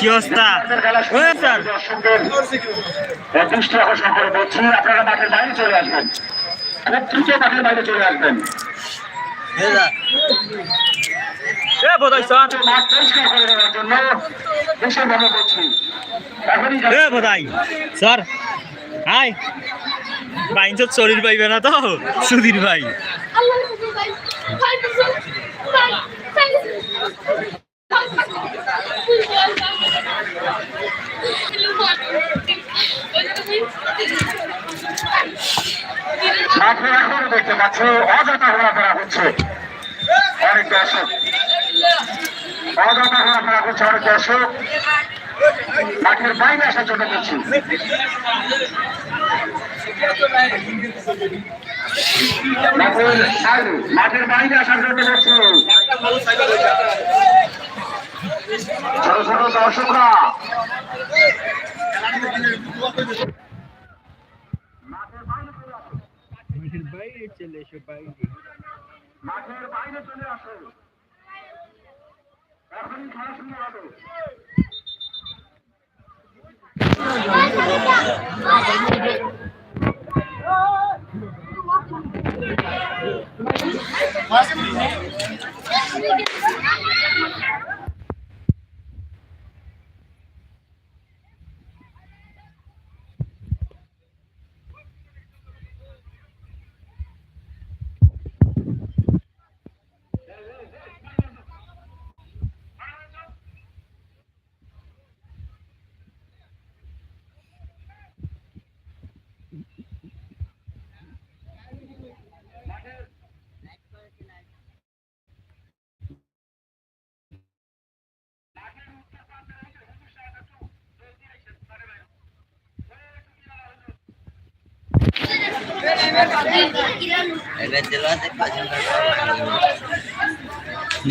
কি অবস্থা? ও স্যার। দর্শকদের দৃষ্টি আকর্ষণ করে বলছি আপনারা মাঠের বাইরে চলে আসবেন। খুব দ্রুত মাঠের বাইরে চলে আসবেন। স্যার। হাই বাইঞ্চ শরীর পাইবে না তো সুধীর ভাই। মাঠে এখনও দেখতে পাচ্ছি অযথা ঘোরাফেরা হচ্ছে। অনেক দর্শক। অযথা ঘোরাফেরা করছে অনেক দর্শক। মাঠের বাইরে আসার জন্য বলছি মাঠের বাইরে আসার জন্য বলছি ছোট ছোট দর্শকরা। মাঠের বাইরে চলে আসো। এখন খেলা শুরু হবে।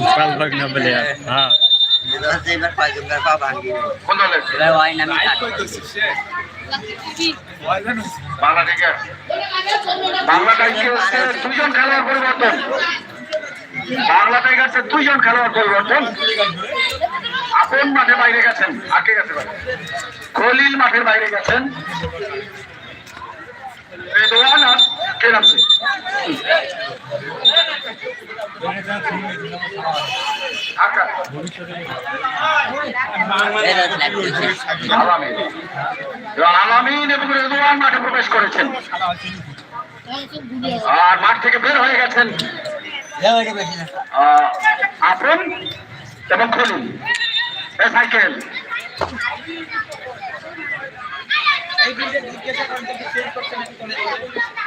পাল ভাগ না বলে হ্যাঁ। কাটবো বাংলা টাইগার্সে দুজন খেলোয়াড় পরিবর্তন। বাংলা টাইগার্সে দুজন খেলোয়াড় পরিবর্তন। আপন মাঠে বাইরে গেছেন। আটকে গেছে। খলিল মাঠের বাইরে গেছেন। কে নামছে আলামিন। এবং মাঠে প্রবেশ করেছেন। আর মাঠ থেকে বের হয়ে গেছেন। আপন এবং খলিল। এ সাইকেল। দুই তিন চার আমি এমন গাবো নাই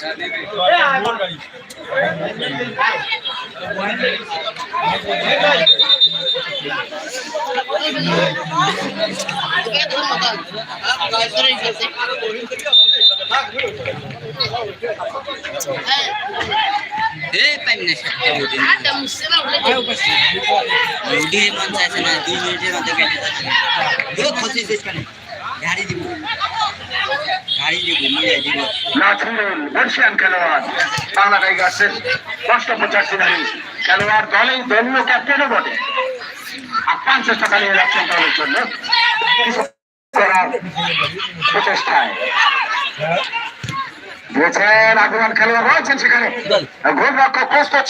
বল এ পাইম না সাথে উঠি আটা মুসলিম বলে উঠি মন চাইছে না দুই মিনিটের মধ্যে কেটে পুরো খসি দিব নাজমুল বর্ষিয়ান খেলোয়াড় বাংলা টাইগার্সের ষষ্ঠ পঁচাশি খেলোয়াড় দলেই দলীয় ক্যাপ্টেনও বটে আপ্রাণ চেষ্টা চালিয়ে যাচ্ছেন দলের জন্য প্রচেষ্টায় দিয়েছেন আগ্রহান খেলোয়াড় রয়েছেন সেখানে গোলরক্ষক প্রস্তুত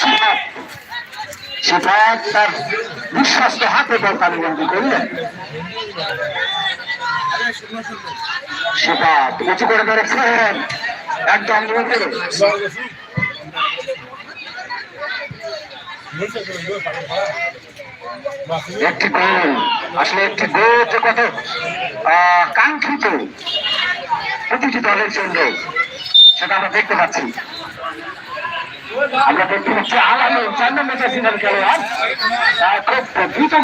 শিফাত তার বিশ্বস্ত হাতে বল তালিবন্দি উঁচু করে ধরেছেন একদম একটি গোল, আসলে একটি গোল যে কত কাঙ্ক্ষিত প্রতিটি দলের জন্য সেটা আমরা দেখতে পাচ্ছি। আমরা দেখতে পাচ্ছি নম্বর খেলোয়াড় খুব দ্রুত